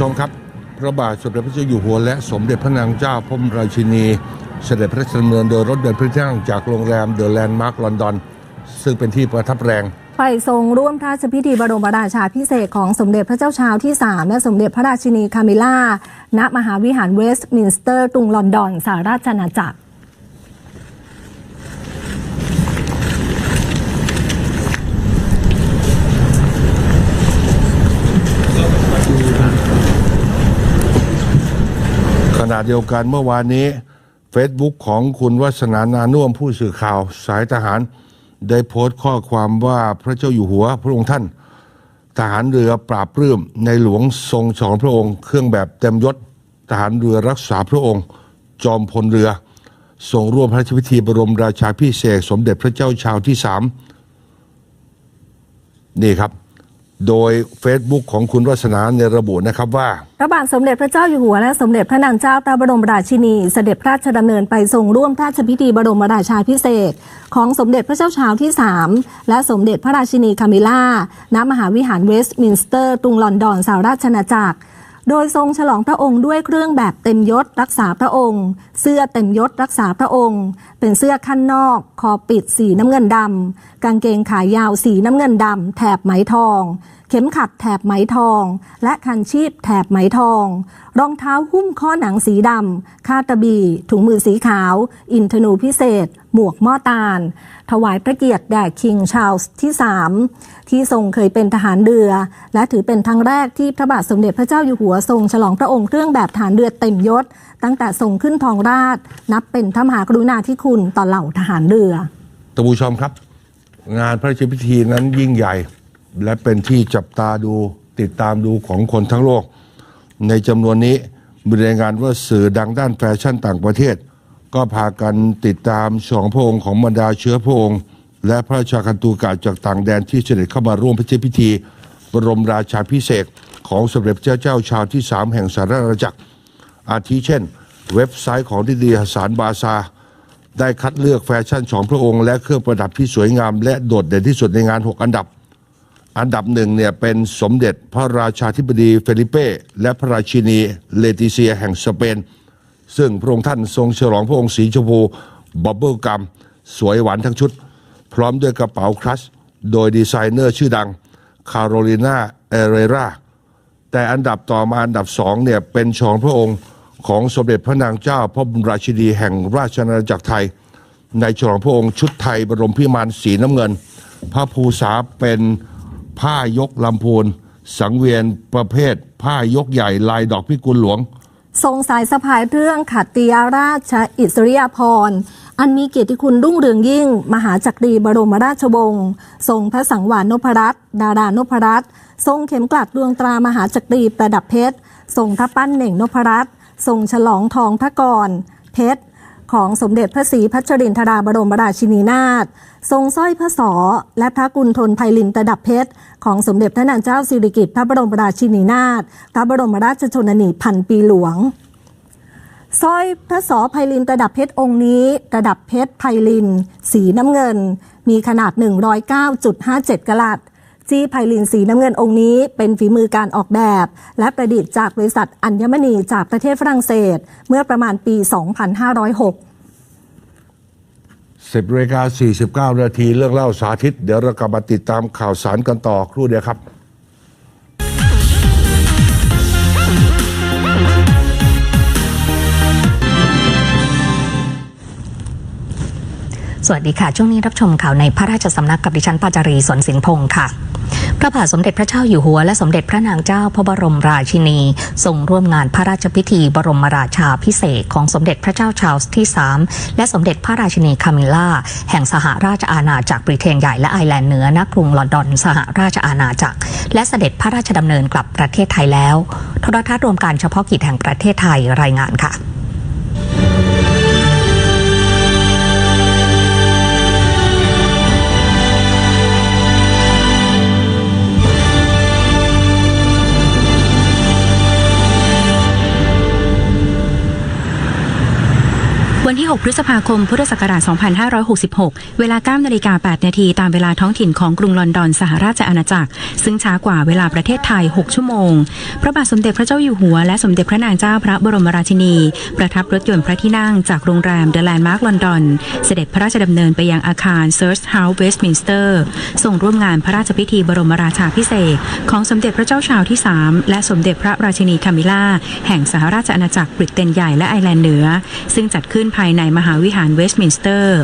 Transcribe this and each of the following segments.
ชมครับ พระบาทสมเด็จพระเจ้าอยู่หัวและสมเด็จพระนางเจ้าพระบรมราชินี เสด็จพระราชดำเนินโดยรถเดินพระที่นั่งจากโรงแรมเดอะแลนด์มาร์คลอนดอน ซึ่งเป็นที่ประทับแรง ไปทรงร่วมพระราชพิธีบรมราชาพิเศษกของสมเด็จพระเจ้าชาวที่ 3 และสมเด็จพระราชินีคามิล่าณมหาวิหารเวสต์มินสเตอร์กรุงลอนดอนสหราชอาณาจักร ณะเดียวกันเมื่อวานนี้ Facebook ของคุณวัฒนานานุ่มผู้สื่อข่าวสายทหาร ได้โพสต์ข้อความว่าพระเจ้าอยู่หัวพระองค์ท่าน ทหารเรือปราบปลื้มในหลวงทรงฉองพระองค์ เครื่องแบบเต็มยศทหารเรือรักษาพระองค์ จอมพลเรือทรงร่วมพระราชพิธีบรมราชาพิเศษ สมเด็จพระเจ้าชาวที่สามนี่ครับ โดย Facebook ของคุณวัฒนาในระบุนะครับว่า พระบาทสมเด็จพระเจ้าอยู่หัวและสมเด็จพระนางเจ้าพระบรมราชินี เสด็จพระราชดำเนินไปทรงร่วมพระราชพิธีบรมราชาพิเศษ ของสมเด็จพระเจ้าชาวที่ 3 และสมเด็จพระราชินีคามิล่าณมหาวิหารเวสต์มินสเตอร์กรุงลอนดอนสหราชอาณาจักรโดยทรงฉลองพระองค์ด้วยเครื่องแบบเต็มยศรักษาพระองค์ เสื้อเต็มยศรักษาพระองค์ เป็นเสื้อขั้นนอก คอปิดสีน้ำเงินดำกางเกงขายาวสีน้ำเงินดำแถบไหมทอง เข็มขัดแถบไหมทอง และคันชีพแถบไหมทอง รองเท้าหุ้มข้อหนังสีดำคาตะบี ถุงมือสีขาว อินทนูพิเศษ หมวกหม้อตาล ถวายพระเกียรติแด่คิงชาลส์ที่3ที่ทรงเคยเป็นทหารเรือ และถือเป็นครั้งแรกที่พระบาทสมเด็จพระเจ้าอยู่หัวทรงฉลองพระองค์เครื่องแบบฐานเรือเต็มยศ ตั้งแต่ทรงขึ้นทองราช นับเป็นพระมหากรุณาธิคุณต่อเหล่าทหารเรือท่านผู้ชมครับ งานพระราชพิธีนั้นยิ่งใหญ่ และเป็นที่จับตาดูติดตามดูของคนทั้งโลก ในจำนวนนี้มีรายงานว่าสื่อดังด้านแฟชั่นต่างประเทศ ก็พากันติดตามสองพระองค์ของบรรดาเชื้อพระองค์ และพระราชาคันตูกาจากต่างแดนที่เสด็จเข้ามาร่วมพระราชพิธี บรมราชาพิเศษของสมเด็จเจ้าเจ้าชาวที่สามแห่งสหราชอาณาจักร อาทิเช่น เว็บไซต์ของดิดีฮัสานบาซา ได้คัดเลือกแฟชั่นของพระองค์ และเครื่องประดับที่สวยงาม และโดดเด่นที่สุดในงาน 6 อันดับ อันดับหนึ่งเนี่ยเป็นสมเด็จพระราชาธิบดีเฟลิเป้และพระราชินีเลติเซียแห่งสเปน ซึ่งพระองค์ท่านทรงฉลองพระองค์สีชมพูบับเบิลกัมสวยหวานทั้งชุด พร้อมด้วยกระเป๋าคลัชโดยดีไซเนอร์ชื่อดังคาโรลินาเอเรรา แต่อันดับต่อมาอันดับสองเนี่ยเป็นชองพระองค์ของสมเด็จพระนางเจ้า พระบรมราชินีแห่งราชอาณาจักรไทย ในฉลองพระองค์ชุดไทยบรมพิมานสีน้ำเงิน พระภูษาเป็นผ้ายกลำพูนสังเวียนประเภท ผ้ายกใหญ่ลายดอกพิกุลหลวง ทรงสายสะพายเรื่องขัตติยราชอิสริยาภรณ์อันมีเกียรติคุณรุ่งเรืองยิ่ง มหาจักรีบรมราชวงศ์ทรงพระสังวานนพรัตน์ดารานพรัตน์ ทรงเข็มกลัดดวงตรามหาจักรีประดับเพชร ทรงพระปั้นเหน่งนพรัตน์ทรงฉลองทองพระกรเพชรของสมเด็จพระศรีพัชรินทราบรมราชินีนาถ ทรงสร้อยพระสอและพระกุณฑลไพลินประดับเพชร ของสมเด็จพระนางเจ้าสิริกิติ์พระบรมราชินีนาถ พระบรมราชชนนีพันปีหลวง สร้อยพระสอไพลินประดับเพชรองค์นี้ประดับเพชรไพลิน สีน้ำเงิน มีขนาด 109.57กะลัต จี้ไพลินสีน้ำเงินองค์นี้ เป็นฝีมือการออกแบบ และประดิษฐ์จากบริษัทอัญมณีจากประเทศฝรั่งเศส เมื่อประมาณปี 2506 10นาฬิกา49 นาทีเรื่องเล่าสาธิต เดี๋ยวเรากลับมาติดตามข่าวสารกันต่อครู่เดียวครับสวัสดีค่ะ ช่วงนี้รับชมข่าวในพระราชสำนักกับดิฉันปาจารีสนสินพงศ์ค่ะ พระบาทสมเด็จพระเจ้าอยู่หัวและสมเด็จพระนางเจ้าพระบรมราชินีทรงร่วมงานพระราชพิธีบรมราชาพิเศษของสมเด็จพระเจ้าชาร์ลส์ที่ 3 และสมเด็จพระราชินีคามิล่า แห่งสหราชอาณาจักรบริเตนใหญ่และไอร์แลนด์เหนือณกรุงลอนดอนสหราชอาณาจักร และเสด็จพระราชดำเนินกลับประเทศไทยแล้วโทรทัศน์รวมการเฉพาะกิจแห่งประเทศไทยรายงานค่ะ วันที่ 6 พฤษภาคม พุทธศักราช 2566 เวลา9นาฬิกา 8 นาที ตามเวลาท้องถิ่นของกรุงลอนดอน สหราชอาณาจักร ซึ่งช้ากว่าเวลาประเทศไทย 6 ชั่วโมง พระบาทสมเด็จพระเจ้าอยู่หัว และสมเด็จพระนางเจ้าพระบรมราชินี ประทับรถยนต์พระที่นั่งจากโรงแรมเดอะแลนด์มาร์กลอนดอน เสด็จพระราชดำเนินไปยังอาคารเซิร์ชเฮาส์เวสต์มินสเตอร์ส่งร่วมงานพระราชพิธีบรมราชาพิเศษของสมเด็จพระเจ้าชาวที่ 3 และสมเด็จพระราชินีคามิล่าแห่งสหราชอาณาจักรบริเตนใหญ่และไอร์แลนด์เหนือ ซึ่งจัดขึ้นภายในมหาวิหารเวสต์มินสเตอร์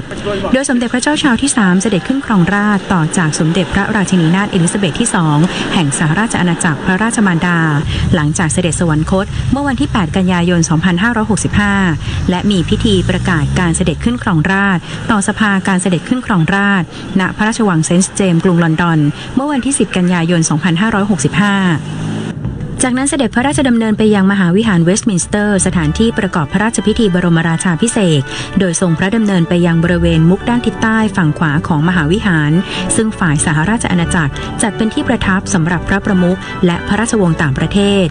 โดยสมเด็จพระเจ้าชาวที่ 3 เสด็จขึ้นครองราชย์ต่อจากสมเด็จพระราชินีนาถเอลิซาเบธที่ 2 แห่งสหราชอาณาจักรพระราชมารดา หลังจากเสด็จสวรรคตเมื่อวันที่ 8 กันยายน 2565 และมีพิธีประกาศการเสด็จขึ้นครองราชย์ต่อสภาการเสด็จขึ้นครองราชย์ณพระราชวังเซนต์เจมส์กรุงลอนดอน เมื่อวันที่ 10 กันยายน 2565 จากนั้นเสด็จพระราชดำเนินไปยังมหาวิหารเวสต์มินสเตอร์ สถานที่ประกอบพระราชพิธีบรมราชาพิเศษ โดยทรงพระดำเนินไปยังบริเวณมุกด้านทิศใต้ฝั่งขวาของมหาวิหาร ซึ่งฝ่ายสหราชอาณาจักรจัดเป็นที่ประทับสำหรับพระประมุขและพระราชวงศ์ต่างประเทศ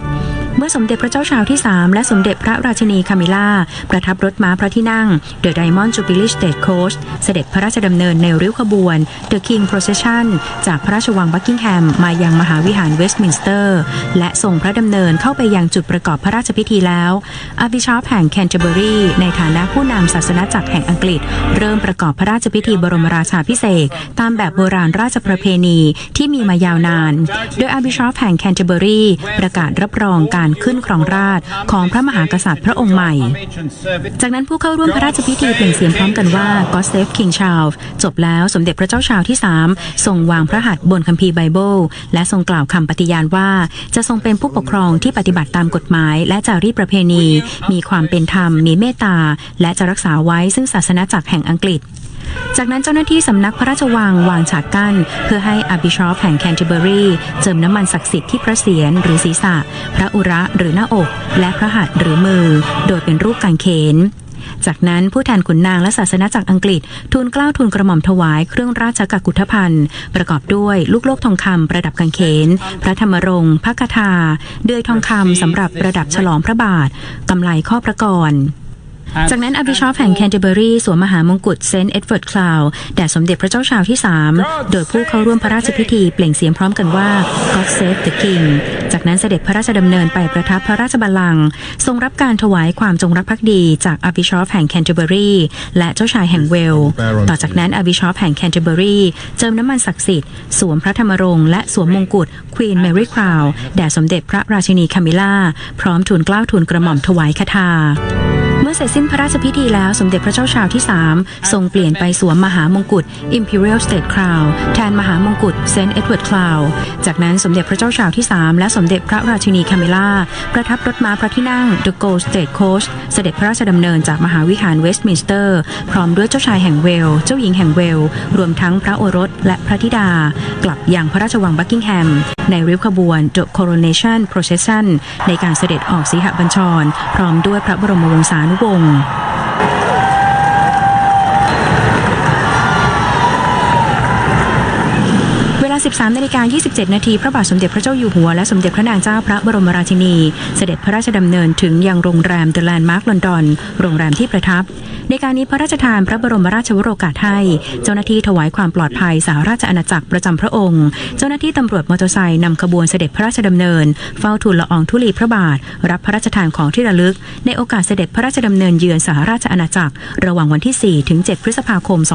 เมื่อสมเด็จพระเจ้าชาวที่ 3 และสมเด็จพระราชินีคามิล่า ประทับรถม้าพระที่นั่ง The Diamond Jubilee State Coach เสด็จพระราชดำเนินในริ้วขบวน The King Procession จากพระราชวังบักกิงแฮม มายังมหาวิหารเวสต์มินสเตอร์ และทรงพระดำเนินเข้าไปยังจุดประกอบพระราชพิธีแล้วอาบิชอปแห่งแคนเทอร์เบอรีในฐานะผู้นำศาสนาจักรแห่งอังกฤษ เริ่มประกอบพระราชพิธีบรมราชาพิเศษตามแบบโบราณราชประเพณีที่มีมายาวนาน โดยอาบิชอปแห่งแคนเทอร์เบอรีประกาศรับรองการขึ้นครองราชของพระมหากษัตริย์พระองค์ใหม่ จากนั้นผู้เข้าร่วมพระราชพิธีเปล่งเสียงพร้อมกันว่า God Save King Charles จบแล้วสมเด็จพระเจ้าชาวที่ 3 ทรงวางพระหัตถ์บนคัมภีร์ไบเบิล และทรงกล่าวคำปฏิญาณว่า จะทรงเป็นผู้ปกครองที่ปฏิบัติตามกฎหมาย และจารีตประเพณี มีความเป็นธรรม มีเมตตา และจะรักษาไว้ซึ่งศาสนาจักรแห่งอังกฤษ จากนั้นเจ้าหน้าที่สำนักพระราชวังวางฉากกั้น เพื่อให้อาบิชอปแห่งแคนเทอร์เบอรีเจิมน้ำมันศักดิ์สิทธิ์ที่พระเศียรหรือศีรษะ พระอุระหรือหน้าอก และพระหัตถ์หรือมือ โดยเป็นรูปกางเขนจากนั้นผู้แทนขุนนางและศาสนาจักอังกฤษ ทูลเกล้าทูลกระหม่อมถวายเครื่องราชกักุฏภัณฑ์ประกอบด้วยลูกโลกทองคำประดับกางเขน พระธรรมรงค์พระคาถาเดือยทองคำสำหรับประดับฉลองพระบาทกำไลข้อพระกร จากนั้นอาบิชอปแห่งแคนเทอร์เบอรีสวมมหามงกุฎเซนต์เอ็ดเวิร์ดคลาวแด่สมเด็จพระเจ้าชาวที่ 3 โดยผู้เข้าร่วมพระราชพิธีเปล่งเสียงพร้อมกันว่า God Save the King จากนั้นเสด็จพระราชดำเนินไปประทับพระราชบัลลังก์ทรงรับการถวายความจงรักภักดีจากอาบิชอปแห่งแคนเทอร์เบอรีและเจ้าชายแห่งเวล ต่อจากนั้นอาบิชอปแห่งแคนเทอร์เบอรีเจิมน้ำมันศักดิ์สิทธิ์สวมพระธรรมรงค์และสวมมงกุฎควีนแมรี่คราวแด่สมเด็จพระราชินีคามิล่าพร้อมทูลเกล้าทูลกระหม่อมถวายคาถาเมื่อเสร็จสิ้นพระราชพิธีแล้วสมเด็จพระเจ้าชาวที่ 3 ทรงเปลี่ยนไปสวมมหามงกุฎ Imperial State Crown แทนมหามงกุฎ Saint Edward Crown จากนั้นสมเด็จพระเจ้าชาวที่ 3 และสมเด็จพระราชินีคามิล่า ประทับรถม้าพระที่นั่ง The Gold State Coach เสด็จพระราชดำเนินจากมหาวิหารเวสต์มินสเตอร์ พร้อมด้วยเจ้าชายแห่งเวล เจ้าหญิงแห่งเวล รวมทั้งพระโอรสและพระธิดา กลับยังพระราชวังบักกิงแฮม ในริ้วขบวน The Coronation Procession ในการเสด็จออกสีหบัญชร พร้อมด้วยพระบรมวงศานุว 13นาฬิกา27 นาทีพระบาทสมเด็จพระเจ้าอยู่หัวและสมเด็จพระนางเจ้าพระบรมราชินี เสด็จพระราชดำเนินถึงยังโรงแรมเดอะแลนด์มาร์กลอนดอน โรงแรมที่ประทับ ในการนี้พระราชทานพระบรมราชวโรกาสให้ เจ้าหน้าที่ถวายความปลอดภัยสหราชอาณาจักรประจำพระองค์ เจ้าหน้าที่ตำรวจมอเตอร์ไซค์นำขบวนเสด็จพระราชดำเนิน เฝ้าทูลละอองธุลีพระบาท รับพระราชทานของที่ระลึก ในโอกาสเสด็จพระราชดำเนินเยือนสหราชอาณาจักร ระหว่างวันที่ 4 ถึง 7 พฤษภาคม 2566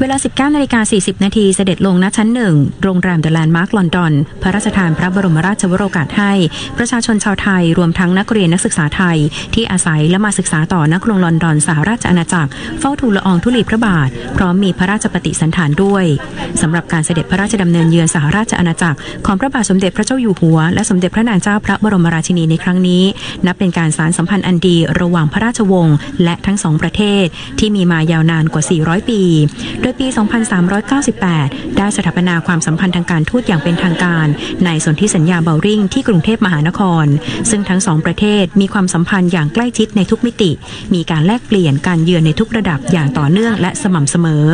เวลา 19นาฬิกา40 นาทีเสด็จลงณชั้นหนึ่งโรงแรมเดอะแลนด์มาร์กลอนดอน พระราชทานพระบรมราชวโรกาสให้ ประชาชนชาวไทยรวมทั้งนักเรียนนักศึกษาไทย ที่อาศัยและมาศึกษาต่อนักกรุงลอนดอนสหราชอาณาจักร เฝ้าทูลละอองธุลีพระบาท พร้อมมีพระราชปฏิสันถานด้วยสำหรับการเสด็จพระราชดำเนินเยือนสหราชอาณาจักร ของพระบาทสมเด็จพระเจ้าอยู่หัว และสมเด็จพระนางเจ้าพระบรมราชินีในครั้งนี้ นับเป็นการสารสัมพันธ์อันดีระหว่างพระราชวงศ์และทั้งสองประเทศ ที่มีมายาวนานกว่า 400 ปีโดยปี 2398 ได้สถาปนาความสัมพันธ์ทางการทูตอย่างเป็นทางการ ในสนธิสัญญาเบลริงที่กรุงเทพมหานคร ซึ่งทั้งสองประเทศมีความสัมพันธ์อย่างใกล้ชิดในทุกมิติ มีการแลกเปลี่ยนการเยือนในทุกระดับอย่างต่อเนื่องและสม่ำเสมอ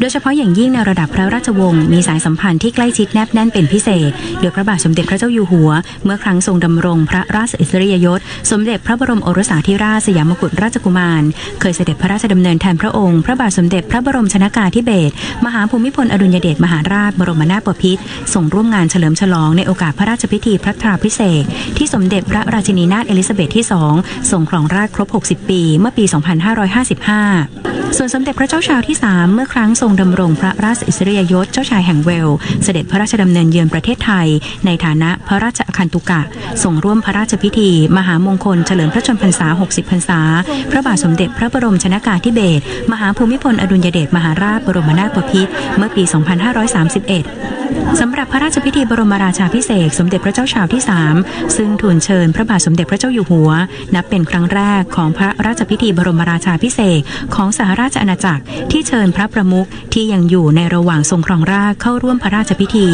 โดยเฉพาะอย่างยิ่งในระดับพระราชวงศ์มีสายสัมพันธ์ที่ใกล้ชิดแนบแน่นเป็นพิเศษ โดยพระบาทสมเด็จพระเจ้าอยู่หัว เมื่อครั้งทรงดำรงพระราชอิสริยยศ สมเด็จพระบรมโอรสาธิราชสยามกุฎราชกุมาร เคยเสด็จพระราชดำเนินแทนพระองค์ พระบาทสมเด็จพระบรมชนากาธิเบศรมหาภูมิพลอดุลยเดชมหาราชบรมนาถบพิตรส่งร่วมงานเฉลิมฉลองในโอกาสพระราชพิธีพระตราพิเศษ ที่สมเด็จพระราชินีนาถเอลิซาเบธที่สองทรงครองราชย์ครบ 60 ปี เมื่อปี 2555 ส่วนสมเด็จพระเจ้าชาวที่ 3 เมื่อครั้งทรงดำรงพระราชอิสริยยศเจ้าชายแห่งเวล เสด็จพระราชดำเนินเยือนประเทศไทย ในฐานะพระราชอคันตุกะทรงร่วมพระราชพิธี มหามงคลเฉลิมพระชนมพรรษา 60 พรรษา พระบาทสมเด็จพระบรมชนากาธิเบศรมหาภูมิพลอดุลยเดชมหาราชบรมนาถบพิตรเมื่อปี 2531 สำหรับพระราชพิธีบรมราชาพิเศษสมเด็จพระเจ้าชาวที่ 3 ซึ่งทูลเชิญพระบาทสมเด็จพระเจ้าอยู่หัว นับเป็นครั้งแรกของพระราชพิธีบรมราชาพิเศษของสหราชอาณาจักรที่เชิญพระประมุขที่ยังอยู่ในระหว่างทรงครองราชเข้าร่วมพระราชพิธี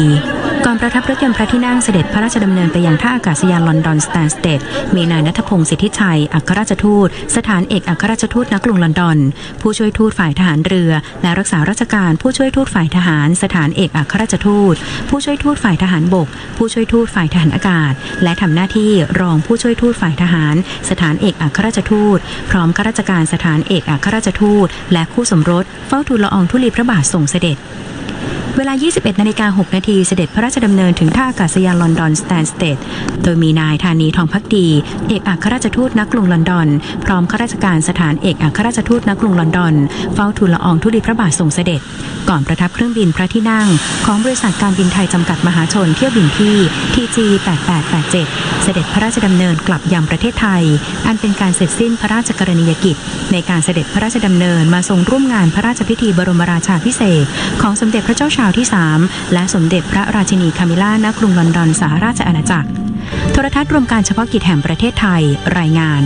ก่อนประทับรถยนต์พระที่นั่งเสด็จพระราชดำเนินไปยังท่าอากาศยานลอนดอนสแตนสเตดมีนายนัทพงศ์สิทธิชัย อัครราชทูต สถานเอกอัครราชทูตณกรุงลอนดอน ผู้ช่วยทูตฝ่ายทหารเรือ และรักษาราชการผู้ช่วยทูตฝ่ายทหาร สถานเอกอัครราชทูต ผู้ช่วยทูตฝ่ายทหารบก ผู้ช่วยทูตฝ่ายทหารอากาศ และทำหน้าที่รองผู้ช่วยทูตฝ่ายทหาร สถานเอกอัครราชทูต พร้อมข้าราชการสถานเอกอัครราชทูต และคู่สมรสเฝ้าทูลละอองธุลีพระบาททรงเสด็จ เวลา 21 นาฬิกา 6 นาที เสด็จพระราชดำเนินถึงท่าอากาศยานลอนดอนสแตนสเตดโดยมีนายธานีทองพักดี เอกอัครราชทูตณกรุงลอนดอน พร้อมข้าราชการสถานเอกอัครราชทูตณกรุงลอนดอน เฝ้าทูลละอองธุลีพระบาททรงเสด็จ ก่อนประทับเครื่องบินพระที่นั่ง ของบริษัทการบินไทยจำกัดมหาชนเที่ยวบินที่ TG 8887 เสด็จพระราชดำเนินกลับยังประเทศไทย อันเป็นการเสร็จสิ้นพระราชกรณียกิจ ในการเสด็จพระราชดำเนินมาทรงร่วมงานพระราชพิธีบรมราชาพิเศษของสมเด็จพระเจ้าชาวที่ 3 และสมเด็จพระราชินีคามิล่าณกรุงลอนดอนสหราชอาณาจักร โทรทัศน์รวมการเฉพาะกิจแห่งประเทศไทยรายงาน